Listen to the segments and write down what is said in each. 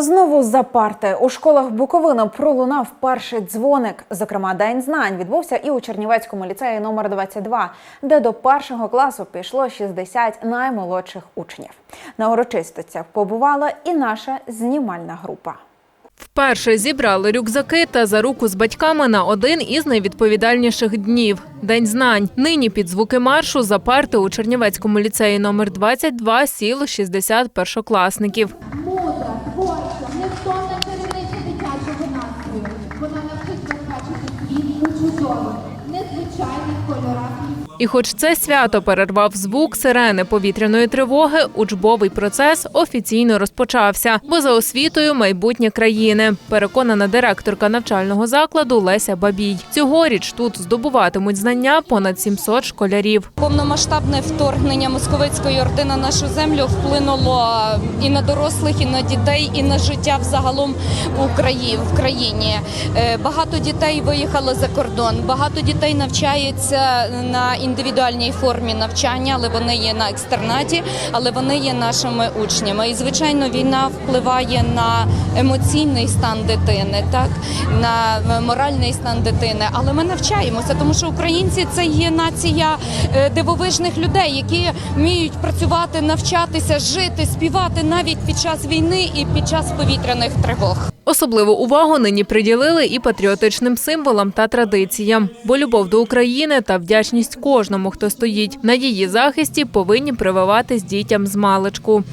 Знову за парти у школах Буковини пролунав перший дзвоник. Зокрема, день знань відбувся і у Чернівецькому ліцеї номер 22, де до першого класу пішло 60 наймолодших учнів. На урочистостях побувала і наша знімальна група. Вперше зібрали рюкзаки та за руку з батьками на один із найвідповідальніших днів день знань. Нині під звуки маршу за парти у Чернівецькому ліцеї номер 22 сіло 60 першокласників. І хоч це свято перервав звук сирени повітряної тривоги, учбовий процес офіційно розпочався, бо за освітою майбутнє країни. Переконана директорка навчального закладу Леся Бабій. Цьогоріч тут здобуватимуть знання понад 700 школярів. Повномасштабне вторгнення московицької орди на нашу землю вплинуло і на дорослих, і на дітей, і на життя взагалом в країні. Е, Багато дітей виїхало за кордон, багато дітей навчаються на індивідуальній формі навчання, але вони є на екстернаті, але вони є нашими учнями. І звичайно, війна впливає на емоційний стан дитини, так на моральний стан дитини. Але ми навчаємося, тому що українці це є нація е, дивовижних людей, які вміють працювати, навчатися, жити, співати навіть під час війни і під час повітряних тривог. Особливу увагу нині приділили і патріотичним символам та традиціям, бо любов до України та вдячність кожному, хто стоїть на її захисті, повинні прививатись дітям з маличку.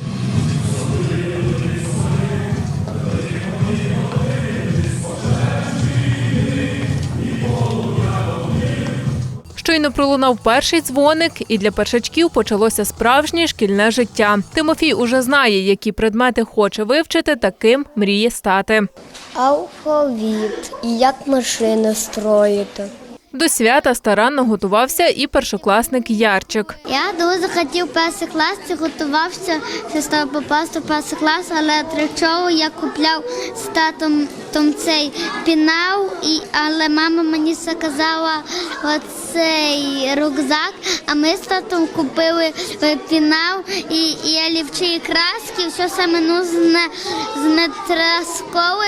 Щойно пролунав перший дзвоник, і для першачків почалося справжнє шкільне життя. Тимофій уже знає, які предмети хоче вивчити, та ким мріє стати. Алфавіт і як машини строїти. До свята старанно готувався і першокласник Ярчик. Я дуже хотів перший клас, і готувався щоб попасти в перший клас, але для чого я купляв з татом том цей пінал, і, але мама мені сказала оцей рюкзак, а ми з татом купили е, пінал і, і олівчі краски, все саме нужне з метросколи,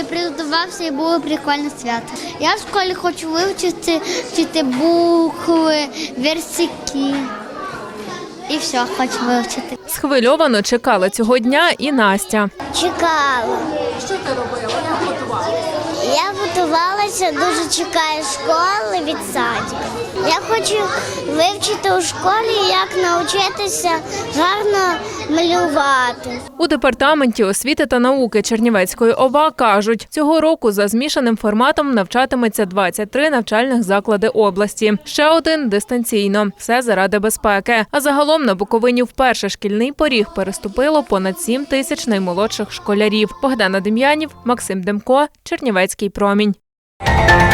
і приготувався, і було прикольне свято. Я в школі хочу вивчити вчити букви, вірсики. І все, хочу вивчити. Схвильовано чекала цього дня і Настя. Чекала. Що ти робила? Як готувалася? Я готувалася, дуже чекаю школи від садика. Я хочу вивчити у школі, як навчитися гарно малювати. У департаменті освіти та науки Чернівецької ОВА кажуть, цього року за змішаним форматом навчатиметься 23 навчальних заклади області. Ще один дистанційно. Все заради безпеки. А загалом на Буковині вперше шкільний поріг переступило понад 7 тисяч наймолодших школярів. Богдана Дем'янів, Максим Демко, Чернівецький промінь. you.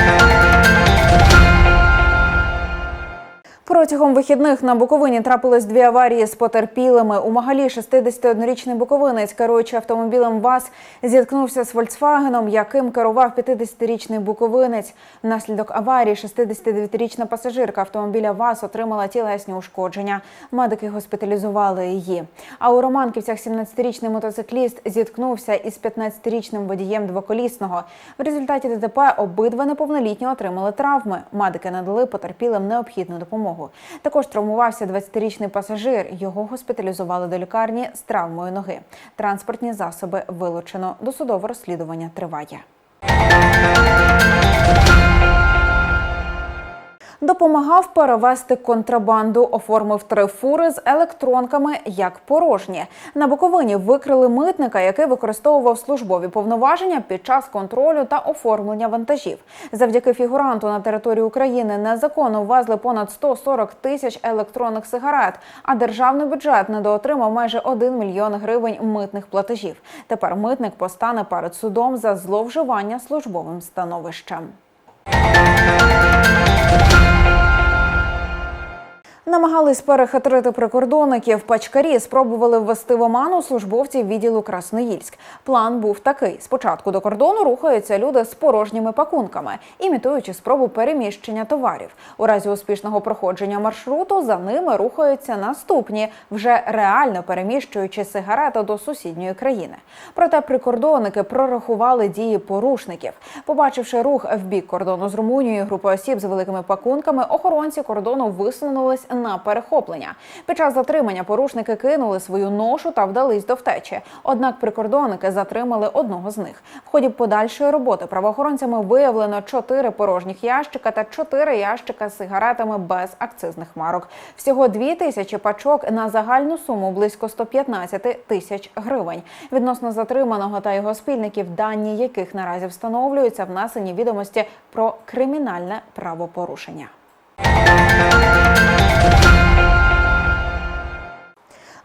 Протягом вихідних на Буковині трапились дві аварії з потерпілими. У Магалії 61-річний буковинець, керуючи автомобілем ВАЗ, зіткнувся з Фольксвагеном, яким керував 50-річний буковинець. Внаслідок аварії 69-річна пасажирка автомобіля ВАЗ отримала тілесні ушкодження. Медики госпіталізували її. А у Романківцях 17-річний мотоцикліст зіткнувся із 15-річним водієм двоколісного. В результаті ДТП обидва неповнолітні отримали травми. Медики надали потерпілим необхідну допомогу. Також травмувався 20-річний пасажир. Його госпіталізували до лікарні з травмою ноги. Транспортні засоби вилучено. Досудове розслідування триває. Допомагав перевезти контрабанду, оформив три фури з електронками як порожні. На Буковині викрили митника, який використовував службові повноваження під час контролю та оформлення вантажів. Завдяки фігуранту на території України незаконно ввезли понад 140 тисяч електронних сигарет, а державний бюджет недоотримав майже 1 мільйон гривень митних платежів. Тепер митник постане перед судом за зловживання службовим становищем. Намагались перехитрити прикордонників. Пачкарі спробували ввести в оману службовців відділу Красноїльськ. План був такий: спочатку до кордону рухаються люди з порожніми пакунками, імітуючи спробу переміщення товарів. У разі успішного проходження маршруту за ними рухаються наступні, вже реально переміщуючи сигарети до сусідньої країни. Проте прикордонники прорахували дії порушників. Побачивши рух в бік кордону з Румунією, група осіб з великими пакунками, охоронці кордону висунулись на перехоплення. Під час затримання порушники кинули свою ношу та вдались до втечі. Однак прикордонники затримали одного з них. В ході подальшої роботи правоохоронцями виявлено чотири порожніх ящика та чотири ящика з сигаретами без акцизних марок. Всього дві тисячі пачок на загальну суму близько 115 тисяч гривень. Відносно затриманого та його спільників, дані яких наразі встановлюються, внесені відомості про кримінальне правопорушення.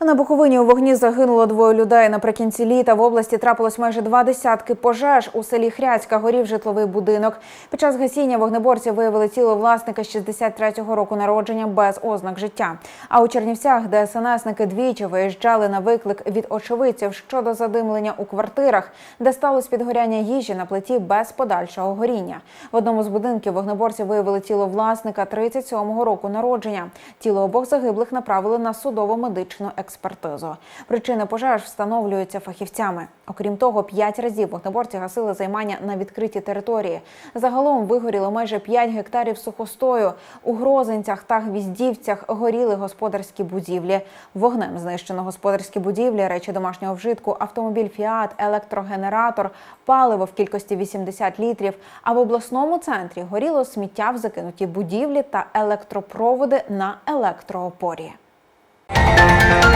На Буковині у вогні загинуло двоє людей. Наприкінці літа в області трапилось майже два десятки пожеж. У селі Хряцька горів житловий будинок. Під час гасіння вогнеборці виявили тіло власника 63-го року народження без ознак життя. А у Чернівцях ДСНСники двічі виїжджали на виклик від очевидців щодо задимлення у квартирах, де сталося підгоряння їжі на плиті без подальшого горіння. В одному з будинків вогнеборці виявили тіло власника 37-го року народження. Тіло обох загиблих направили на судово-медичну експертизу. Причини пожеж встановлюються фахівцями. Окрім того, п'ять разів вогнеборці гасили займання на відкритій території. Загалом вигоріло майже 5 гектарів сухостою. У Грозинцях та Гвіздівцях горіли господарські будівлі. Вогнем знищено господарські будівлі, речі домашнього вжитку, автомобіль Фіат, електрогенератор, паливо в кількості 80 літрів. А в обласному центрі горіло сміття в закинутій будівлі та електропроводи на електроопорі.